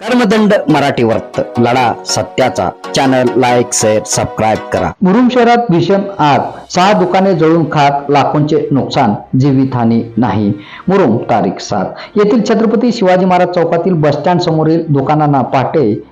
कर्मदंड मराठी वर्त लढा सत्याचा. चॅनल लाईक शेअर सबस्क्राईब करा. मुरुम शहरात भीषण आग. सहा दुकाने जळून खात लाखोंचे नुकसान. जीवितहानी नाही. मुरुम तारीख सात. येथील छत्रपती शिवाजी महाराज चौकातील बस स्टँड समोरील दुकानांना पहाटे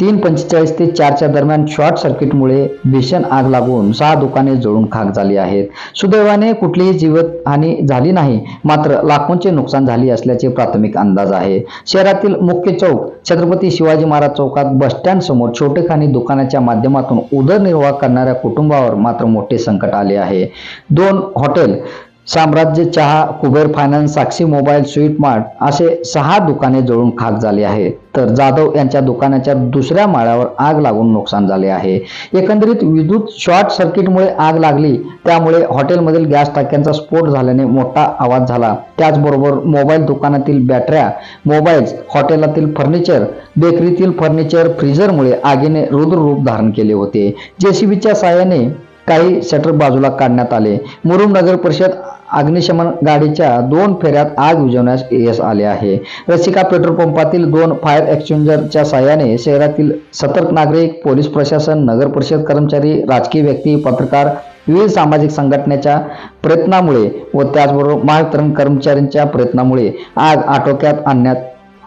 तीन पंचेचाळीस ते चारच्या दरम्यान शॉर्ट सर्किटमुळे भीषण आग लागून सहा दुकाने जळून खाक झाली आहेत. सुदैवाने कुठलीही जीवितहानी झाली नाही मात्र लाखोंचे नुकसान झाले असल्याचे प्राथमिक अंदाज आहे. शहरातील मुख्य चौक छत्रपती शिवाजी महाराज चौकात बस स्टँड समोर छोटेखानी दुकानाच्या माध्यमातून उदरनिर्वाह करणाऱ्या कुटुंबावर मात्र मोठे संकट आले आहे. दोन हॉटेल साम्राज्य चहा Kuber finance Sakshi mobile sweet mart असे सहा दुकाने जळून खाक झाली आहेत. तर जाधव यांच्या दुकानाच्या दुसऱ्या माळ्यावर आग लागून नुकसान झाले आहे. एकंदरीत विद्युत शॉर्ट सर्किटमुळे आग लागली. त्यामुळे हॉटेलमधील गॅस टाक्यांचा स्फोट झाल्याने मोठा आवाज झाला. त्याचबरोबर मोबाईल दुकानातील बॅटऱ्या मोबाईल्स हॉटेलातील फर्निचर बेकरीतील फर्निचर फ्रीजरमुळे आगीने रुद्र रूप धारण केले होते. जेसीबीच्या साहाय्याने काही शटर बाजूला काढण्यात आले. मुरुम नगर परिषद अग्निशमन गाडीच्या दोन फेऱ्यात आग विझवण्यास यश आले आहे. रसिका पेट्रोल पंपातील दोन फायर एक्सचेंजरच्या सहाय्याने शहरातील सतर्क नागरिक पोलीस प्रशासन नगर परिषद कर्मचारी राजकीय व्यक्ती पत्रकार विविध सामाजिक संघटनेच्या प्रयत्नामुळे व त्याचबरोबर महावितरण कर्मचाऱ्यांच्या प्रयत्नामुळे आग आटोक्यात आणण्यात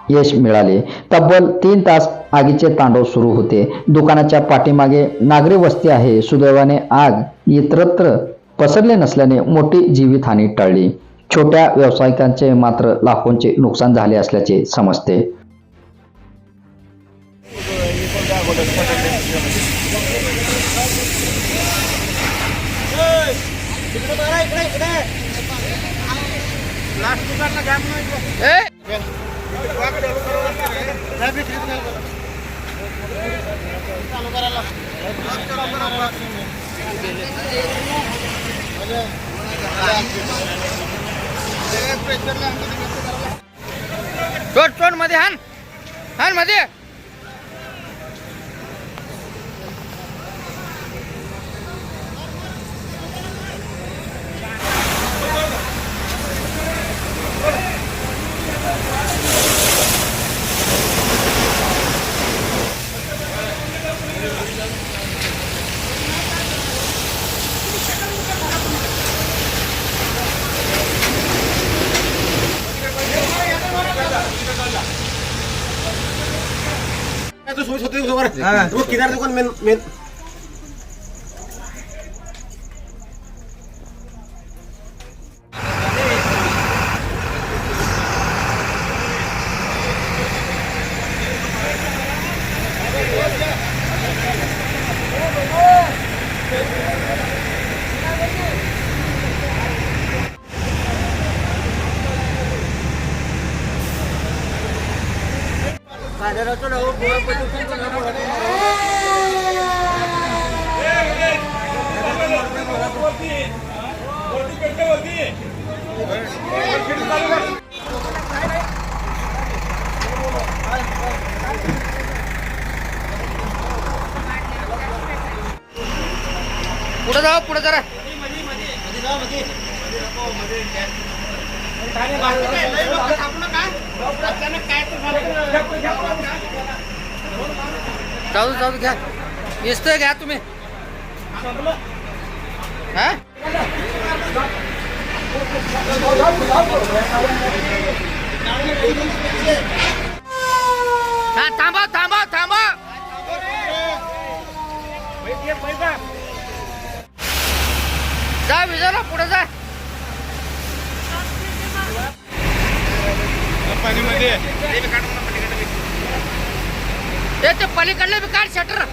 यश मिळाले. तब्बल तीन तास आगीचे तांडव सुरू होते. दुकानाच्या पाठीमागे नागरी वस्ती आहे. सुदैवाने आग इतरत्र पसरले नसल्याने मोठी जीवितहानी टळली. छोट्या व्यावसायिकांचे मात्र लाखोंचे नुकसान झाले असल्याचे समजते. मध्ये हान. हानमध्ये. तू सोबत होते समोर तू किनार दुकान मेन मेन पुढे जाऊ पुढे जरा. जाऊ जाऊ घ्या. दिसतोय घ्या तुम्ही? हा थांबा थांबा थांबा. जा विजयला पुढे जा. ते ते पलीकडले बी काढ शटर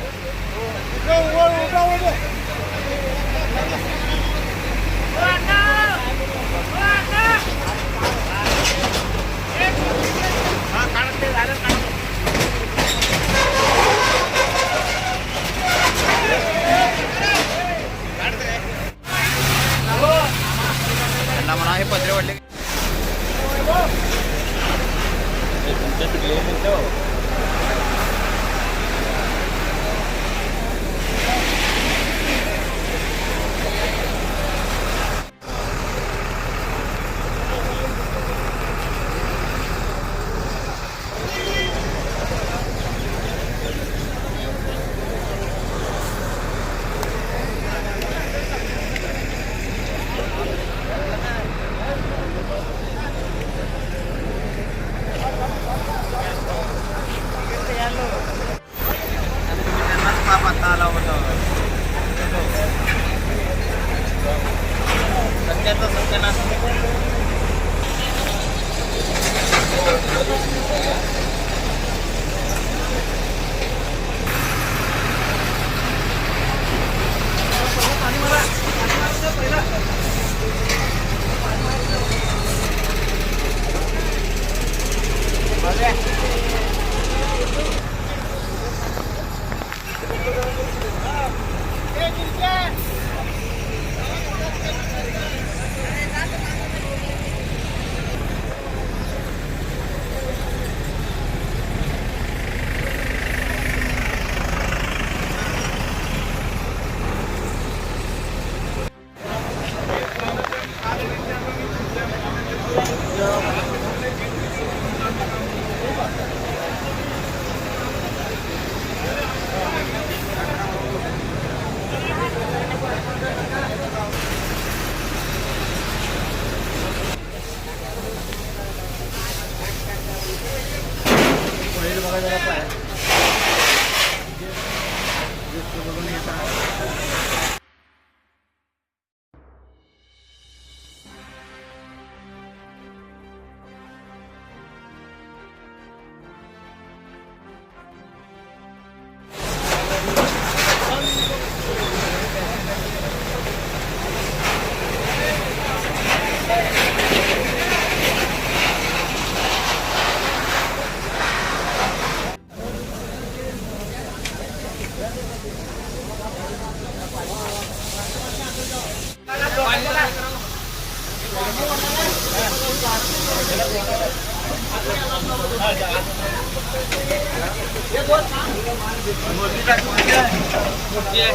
त्यांना म्हणा हे पत्रे वाढले Just let it go. Rate बघा जरा काय một cái